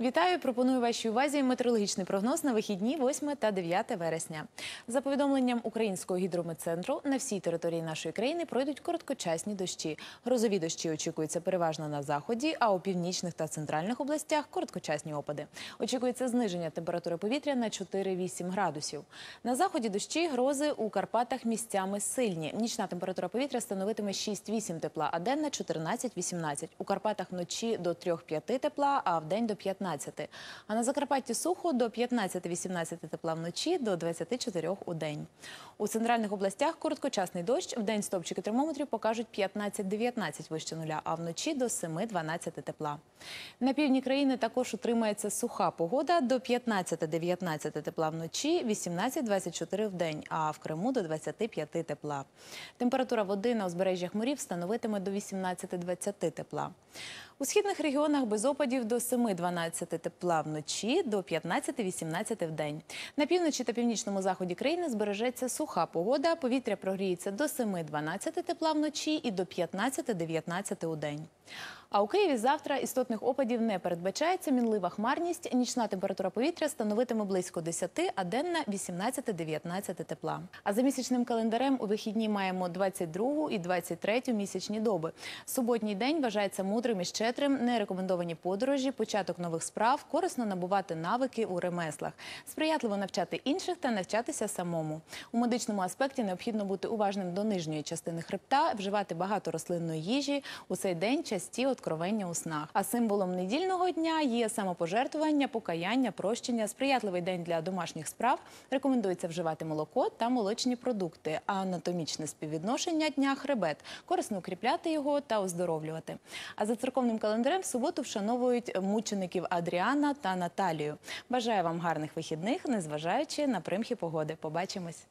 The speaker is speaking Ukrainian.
Вітаю! Пропоную вашій увазі метеорологічний прогноз на вихідні 8 та 9 вересня. За повідомленням Українського гідрометцентру, на всій території нашої країни пройдуть короткочасні дощі. Грозові дощі очікуються переважно на заході, а у північних та центральних областях короткочасні опади. Очікується зниження температури повітря на 4-8 градусів. На заході дощі грози у Карпатах місцями сильні. Нічна температура повітря становитиме 6-8 тепла, а денна 14-18. У Карпатах вночі до 3-5 тепла, а вдень до 15. А на Закарпатті сухо до 15-18 тепла вночі, до 24 у день. У центральних областях короткочасний дощ. Вдень стопчики термометрів покажуть 15-19 вище нуля, а вночі до 7-12 тепла. На півдні країни також утримається суха погода до 15-19 тепла вночі, 18-24 в день, а в Криму до 25 тепла. Температура води на узбережжях морів становитиме до 18-20 тепла. У східних регіонах без опадів до 7-12 тепла вночі, до 15-18 в день. На півночі та північному заході країни збережеться суха погода. Повітря прогріється до 7-12 тепла вночі і до 15-19 у день. А у Києві завтра істотних опадів не передбачається. Мінлива хмарність. Нічна температура повітря становитиме близько 10, а денна 18-19 тепла. А за місячним календарем у вихідні маємо 22 і 23 місячні доби. Суботній день вважається мудрим і щедрим, не рекомендовані подорожі, початок нових справ, корисно набувати навики у ремеслах, сприятливо навчати інших та навчатися самому. У медичному аспекті необхідно бути уважним до нижньої частини хребта, вживати багато рослинної їжі. У цей день часті откровення у снах. А символом недільного дня є самопожертвування, покаяння, прощення, сприятливий день для домашніх справ. Рекомендується вживати молоко та молочні продукти. А анатомічне співвідношення дня хребет корисно укріпляти його та оздоровлювати. А за церковним календарем в суботу вшановують мучеників Адріана та Наталію. Бажаю вам гарних вихідних, незважаючи на примхи погоди. Побачимось.